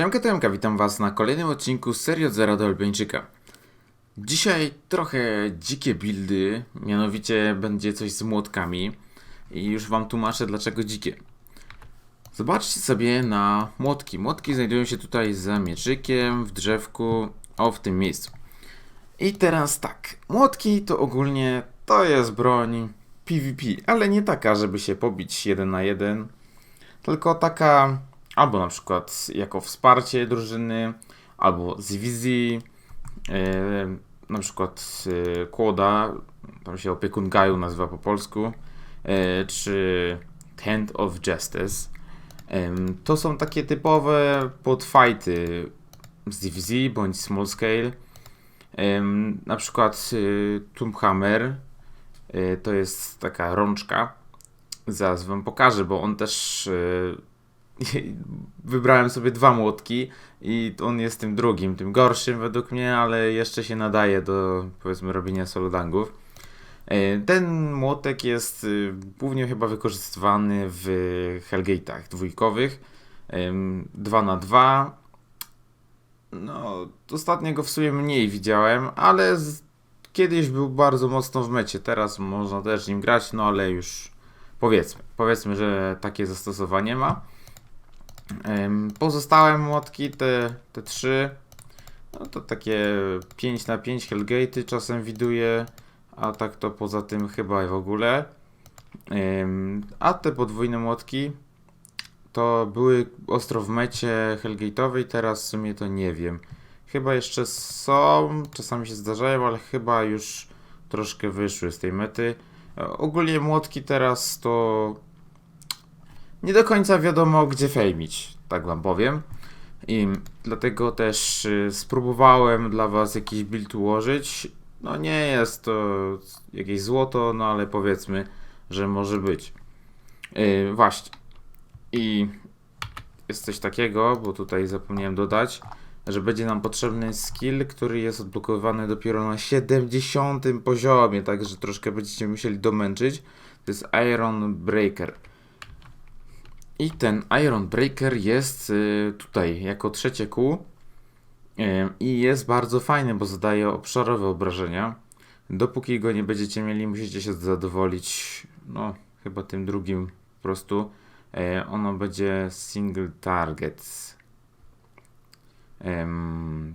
Siemka Tomka, witam was na kolejnym odcinku serii od Zera do Albańczyka. Dzisiaj trochę dzikie buildy, mianowicie będzie coś z młotkami i już wam tłumaczę dlaczego dzikie. Zobaczcie sobie na młotki. Młotki znajdują się tutaj za mieczykiem, w drzewku, o w tym miejscu. I teraz tak, młotki to ogólnie to jest broń PvP, ale nie taka, żeby się pobić jeden na jeden, tylko taka albo na przykład jako wsparcie drużyny, albo z wizji, e, na przykład e, Kłoda, tam się opiekun Gaju nazywa po polsku, e, czy Hand of Justice. To są takie typowe podfighty z DVZ bądź small scale. Na przykład Tombhammer y, to jest taka rączka. Zaraz wam pokażę, bo on też wybrałem sobie dwa młotki i on jest tym drugim, tym gorszym według mnie, ale jeszcze się nadaje do powiedzmy robienia solodangów. E, Ten młotek jest y, głównie chyba wykorzystywany w Hellgate'ach dwójkowych. 2 na 2 No, ostatnio go w sumie mniej widziałem, ale z... kiedyś był bardzo mocno w mecie. Teraz można też nim grać, no ale już powiedzmy, powiedzmy, że takie zastosowanie ma. Pozostałe młotki, te, te trzy, no to takie 5 na 5 Hellgate'y czasem widuję, a tak to poza tym chyba w ogóle. A te podwójne młotki to były ostro w mecie Hellgate'owej, teraz w sumie to nie wiem. Chyba jeszcze są, czasami się zdarzają, ale chyba już troszkę wyszły z tej mety. E, Ogólnie młotki teraz to nie do końca wiadomo, gdzie fejmić, tak wam powiem. I dlatego też y, spróbowałem dla was jakiś build ułożyć. No nie jest to jakieś złoto, no ale powiedzmy, że może być. Yy, właśnie. I jest coś takiego, bo tutaj zapomniałem dodać, że będzie nam potrzebny skill, który jest odblokowany dopiero na 70 poziomie, także troszkę będziecie musieli domęczyć. To jest Iron Breaker. I ten Iron Breaker jest y, tutaj jako trzecie kół y, i jest bardzo fajny, bo zadaje obszarowe obrażenia. Dopóki go nie będziecie mieli, musicie się zadowolić, no chyba tym drugim po prostu. E, ono będzie single target.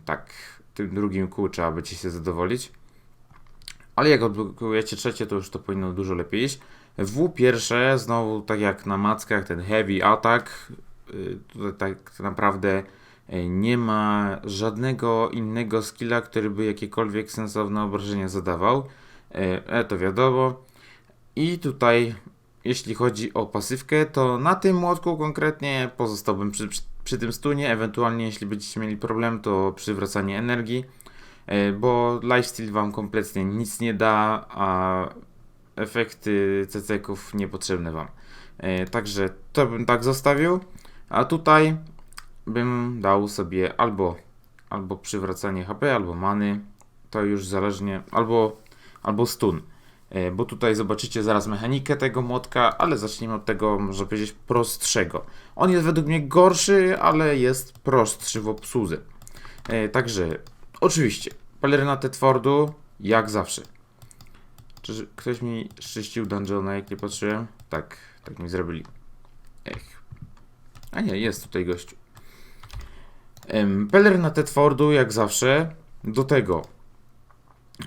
Tak, tym drugim kół trzeba będzie się zadowolić. Ale jak odblokujecie trzecie, to już to powinno dużo lepiej iść. W pierwsze, znowu tak jak na mackach, ten heavy attack, y, tutaj tak naprawdę y, nie ma żadnego innego skilla, który by jakiekolwiek sensowne obrażenia zadawał. Y, E, to wiadomo. I tutaj, jeśli chodzi o pasywkę, to na tym młotku konkretnie pozostałbym przy, przy, przy tym stunie, ewentualnie jeśli będziecie mieli problem, to przywracanie energii, y, bo lifesteal wam kompletnie nic nie da, a efekty CC-ków niepotrzebne Wam. E, także to bym tak zostawił, a tutaj bym dał sobie albo, albo przywracanie HP, albo many, to już zależnie, albo, albo stun. E, bo tutaj zobaczycie zaraz mechanikę tego młotka, ale zacznijmy od tego, można powiedzieć, prostszego. On jest według mnie gorszy, ale jest prostszy w obsłudze. E, także, oczywiście, peleryna Tetfordu, jak zawsze. Czy ktoś mi czyścił dungeona, jak nie patrzyłem? Tak, tak mi zrobili. Ech. A nie, jest tutaj gościu. Em, Peler na Tetfordu, jak zawsze. Do tego.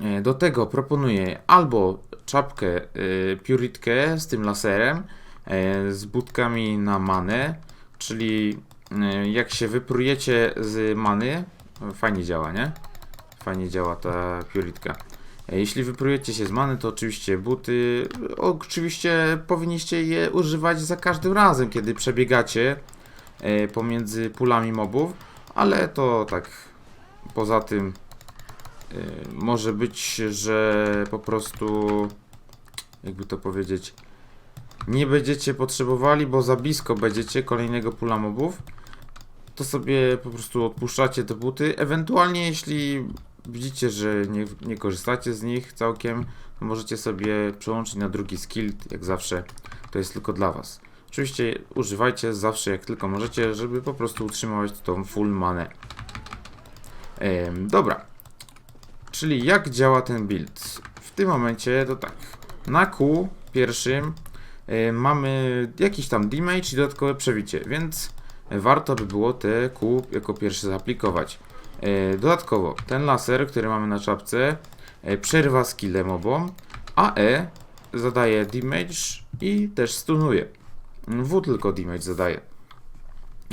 e, Do tego proponuję albo czapkę y, Puritkę z tym laserem, e, z budkami na manę, czyli y, jak się wyprujecie z many, fajnie działa, nie? Fajnie działa ta Puritka. Jeśli wyprujecie się z many, to oczywiście buty, oczywiście powinniście je używać za każdym razem, kiedy przebiegacie e, pomiędzy pulami mobów, ale to tak poza tym e, może być, że po prostu jakby to powiedzieć nie będziecie potrzebowali, bo za blisko będziecie kolejnego pula mobów to sobie po prostu odpuszczacie te buty. Ewentualnie, jeśli widzicie, że nie, nie korzystacie z nich całkiem, możecie sobie przełączyć na drugi skill, jak zawsze. To jest tylko dla Was. Oczywiście używajcie zawsze jak tylko możecie, żeby po prostu utrzymywać tą full manę. Dobra. Czyli jak działa ten build? W tym momencie to tak. Na Q pierwszym e, mamy jakiś tam damage i dodatkowe przebicie, więc warto by było te Q jako pierwsze zaaplikować. E, dodatkowo ten laser, który mamy na czapce e, przerywa skillę mobom, a E zadaje damage i też stunuje. W tylko damage zadaje.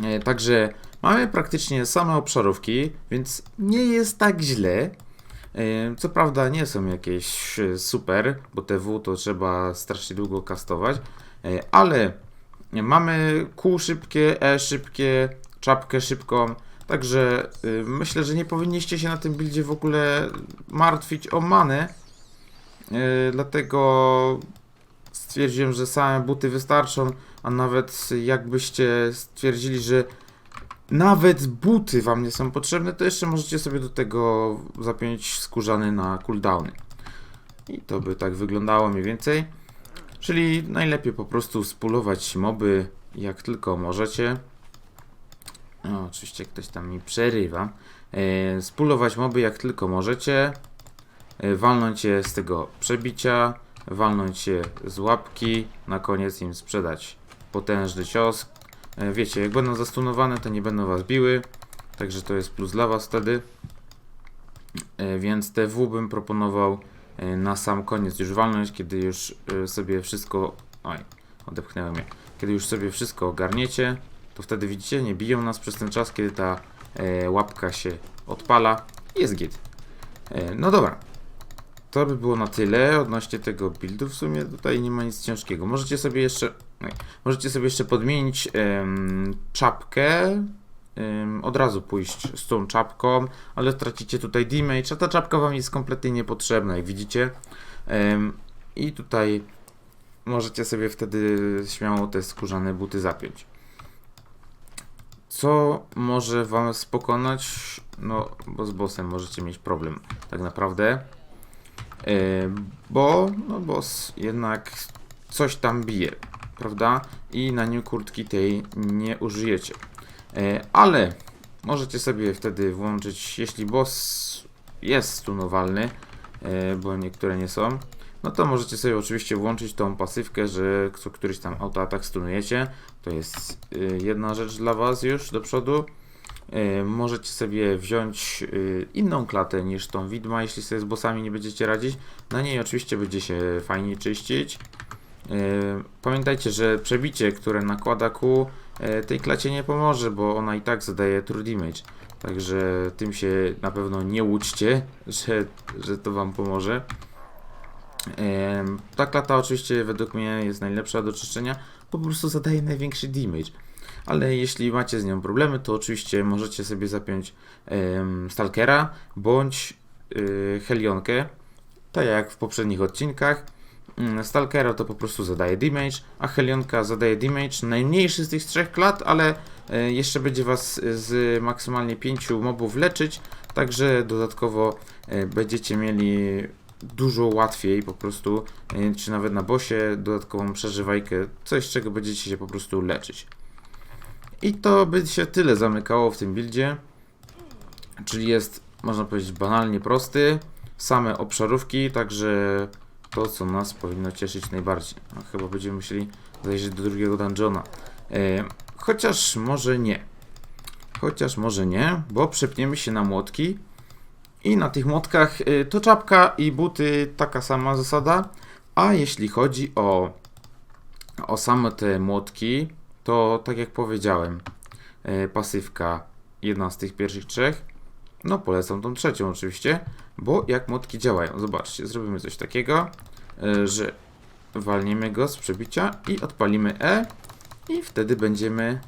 E, Także mamy praktycznie same obszarówki, więc nie jest tak źle. Co prawda nie są jakieś super, bo te W to trzeba strasznie długo kastować, ale mamy Q szybkie, E szybkie, czapkę szybką, także e, myślę, że nie powinniście się na tym buildzie w ogóle martwić o manę, e, dlatego stwierdziłem, że same buty wystarczą, a nawet jakbyście stwierdzili, że nawet buty wam nie są potrzebne, to jeszcze możecie sobie do tego zapiąć skórzany na cooldowny. I to by tak wyglądało mniej więcej. Czyli najlepiej po prostu spulować moby jak tylko możecie. O, oczywiście ktoś tam mi przerywa. E, spulować moby jak tylko możecie. E, walnąć je z tego przebicia. Walnąć je z łapki. Na koniec im sprzedać potężny cios. E, Wiecie, jak będą zastunowane, to nie będą was biły. Także to jest plus dla was wtedy. E, Więc TW bym proponował na sam koniec już walnąć, kiedy już sobie wszystko. Oj, odepchnęłem je. Kiedy już sobie wszystko ogarniecie, to wtedy widzicie, nie biją nas przez ten czas, kiedy ta e, łapka się odpala. Jest git. E, no dobra. To by było na tyle odnośnie tego buildu. W sumie tutaj nie ma nic ciężkiego. Możecie sobie jeszcze. oj, Możecie sobie jeszcze podmienić em, czapkę. em, od razu pójść z tą czapką, ale tracicie tutaj damage, a ta czapka wam jest kompletnie niepotrzebna, jak widzicie. Em, I tutaj możecie sobie wtedy śmiało te skórzane buty zapiąć. Co może wam pokonać? No, bo z bossem możecie mieć problem, tak naprawdę. E, bo, no boss jednak coś tam bije, prawda? I na nim kurtki tej nie użyjecie. E, ale możecie sobie wtedy włączyć, jeśli boss jest stunowalny, e, bo niektóre nie są, no to możecie sobie oczywiście włączyć tą pasywkę, że co któryś tam autoatak stunujecie. To jest y, jedna rzecz dla Was już do przodu. E, Możecie sobie wziąć y, inną klatę niż tą widma, jeśli sobie z bossami nie będziecie radzić. Na niej oczywiście będzie się fajnie czyścić. Pamiętajcie, że przebicie, które nakłada Q, tej klacie nie pomoże, bo ona i tak zadaje true damage. Także tym się na pewno nie łudźcie, że, że to wam pomoże. Ta klata oczywiście według mnie jest najlepsza do czyszczenia, po prostu zadaje największy damage. Ale jeśli macie z nią problemy, to oczywiście możecie sobie zapiąć Stalkera bądź y, Helionkę, tak jak w poprzednich odcinkach. Mm, Stalkera to po prostu zadaje damage, a Helionka zadaje damage najmniejszy z tych trzech klat, ale e, jeszcze będzie was z maksymalnie 5 mobów leczyć, także dodatkowo e, będziecie mieli dużo łatwiej po prostu, e, czy nawet na bosie dodatkową przeżywajkę, coś czego będziecie się po prostu leczyć. I to by się tyle zamykało w tym buildzie, czyli jest, można powiedzieć, banalnie prosty, same obszarówki, także to, co nas powinno cieszyć najbardziej. No, chyba będziemy musieli zajrzeć do drugiego dungeona. E, chociaż może nie. Chociaż może nie, bo przepniemy się na młotki. I na tych młotkach y, to czapka i buty taka sama zasada. A jeśli chodzi o, o same te młotki, to tak jak powiedziałem, y, pasywka jedna z tych pierwszych trzech. No polecam tą trzecią oczywiście, bo jak młotki działają. Zobaczcie, zrobimy coś takiego, y, że walniemy go z przebicia i odpalimy E i wtedy będziemy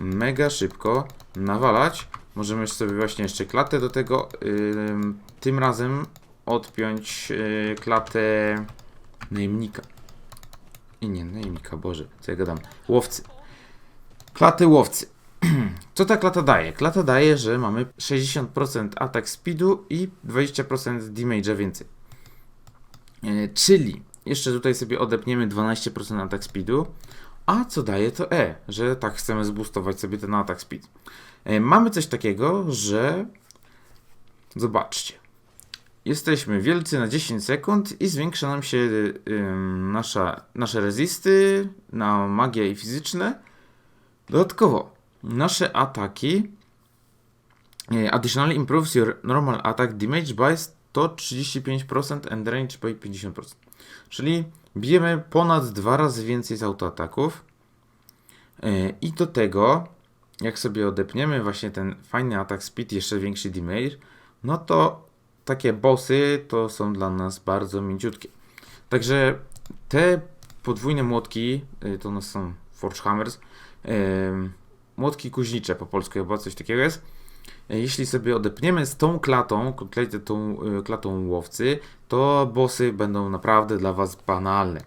mega szybko nawalać. Możemy sobie właśnie jeszcze klatę do tego, ym, tym razem odpiąć yy, klatę najemnika. I nie, najemnika, Boże, co ja gadam. Łowcy. Klaty łowcy. Co ta klata daje? Klata daje, że mamy 60% atak speedu i 20% damage'a więcej. Yy, czyli jeszcze tutaj sobie odepniemy 12% atak speedu A co daje to E, że tak chcemy zboostować sobie ten attack speed. E, mamy coś takiego, że zobaczcie. Jesteśmy wielcy na 10 sekund i zwiększa nam się nasza, nasze rezisty na magię i fizyczne. Dodatkowo nasze ataki e, additionally improves your normal attack damage by 135% and range by 50%. Czyli bijemy ponad dwa razy więcej z autoataków. E, I do tego, jak sobie odepniemy właśnie ten fajny atak speed, jeszcze większy damage, no to takie bossy to są dla nas bardzo mięciutkie. Także te podwójne młotki, y, to one są Forge Hammers, em, młotki kuźnicze po polsku chyba coś takiego jest. E, Jeśli sobie odepniemy z tą klatą, konkretnie tą y, klatą łowcy, to bossy będą naprawdę dla Was banalne.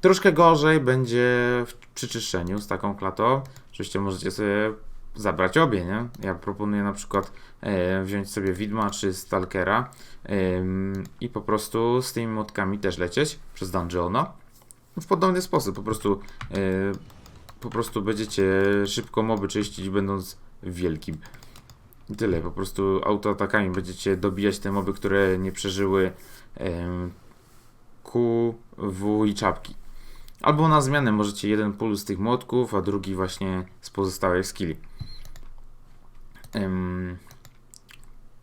Troszkę gorzej będzie w przyczyszczeniu z taką klatą. Oczywiście możecie sobie zabrać obie, nie? Ja proponuję na przykład e, wziąć sobie widma czy stalkera em, i po prostu z tymi motkami też lecieć przez dungeona. W podobny sposób, po prostu e, po prostu będziecie szybko moby czyścić będąc wielkim. Tyle, po prostu autoatakami będziecie dobijać te moby, które nie przeżyły em, Q, W i czapki. Albo na zmianę możecie jeden pull z tych młotków, a drugi właśnie z pozostałych skilli. Em,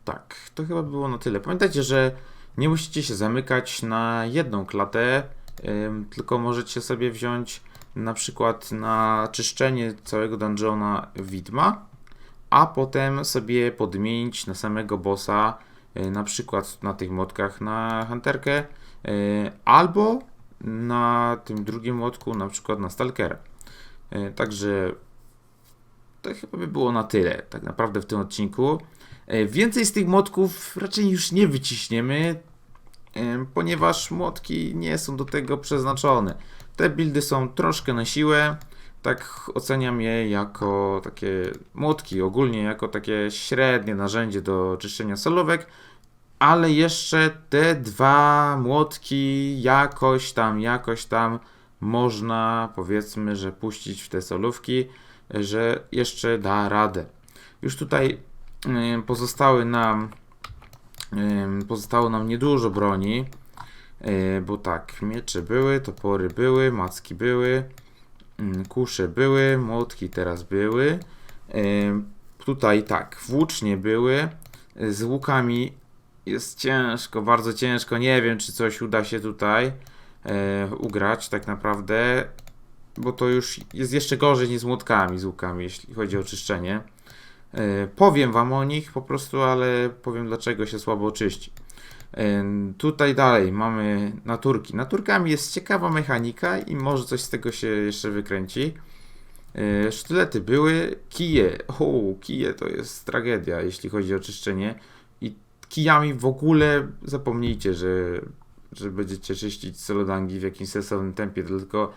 tak, to chyba było na tyle. Pamiętajcie, że nie musicie się zamykać na jedną klatę, em, tylko możecie sobie wziąć na przykład na czyszczenie całego dungeona widma, a potem sobie podmienić na samego bossa, e, na przykład na tych motkach na hunterkę, e, albo na tym drugim młotku, na przykład na stalkera. E, Także to chyba by było na tyle, tak naprawdę w tym odcinku. Więcej z tych młotków raczej już nie wyciśniemy, ponieważ młotki nie są do tego przeznaczone. Te buildy są troszkę na siłę, tak oceniam je jako takie młotki, ogólnie jako takie średnie narzędzie do czyszczenia solówek, ale jeszcze te dwa młotki jakoś tam, jakoś tam można powiedzmy, że puścić w te solówki, że jeszcze da radę. Już tutaj pozostały nam pozostało nam niedużo broni, y, bo tak, miecze były, topory były, macki były, kusze były, młotki teraz były. Tutaj tak, włócznie były, z łukami jest ciężko, bardzo ciężko. Nie wiem, czy coś uda się tutaj e, ugrać tak naprawdę, bo to już jest jeszcze gorzej niż z młotkami, z łukami, jeśli chodzi o czyszczenie. E, powiem wam o nich po prostu, ale powiem dlaczego się słabo czyści. Tutaj dalej mamy naturki. Naturkami jest ciekawa mechanika i może coś z tego się jeszcze wykręci. E, Sztylety były, kije. O, kije to jest tragedia, jeśli chodzi o czyszczenie. I kijami w ogóle zapomnijcie, że, że będziecie czyścić solodangi w jakimś sensownym tempie, tylko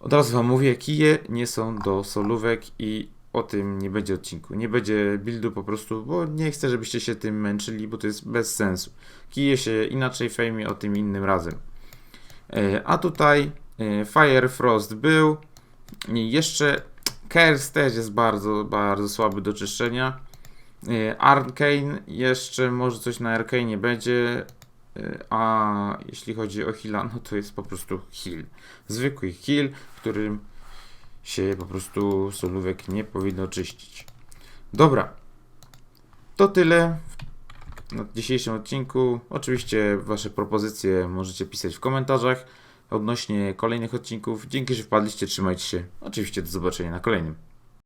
od razu wam mówię, kije nie są do solówek i o tym nie będzie odcinku. Nie będzie buildu po prostu, bo nie chcę, żebyście się tym męczyli, bo to jest bez sensu. Kije się inaczej fejmie o tym innym razem. E, A tutaj e, Fire Frost był. I jeszcze Curse też jest bardzo, bardzo słaby do czyszczenia. E, Arcane jeszcze może coś na Arcane będzie. A jeśli chodzi o heala, no to jest po prostu heal. Zwykły heal, którym się po prostu solówek nie powinno czyścić. Dobra. To tyle na dzisiejszym odcinku. Oczywiście Wasze propozycje możecie pisać w komentarzach odnośnie kolejnych odcinków. Dzięki, że wpadliście. Trzymajcie się. Oczywiście do zobaczenia na kolejnym.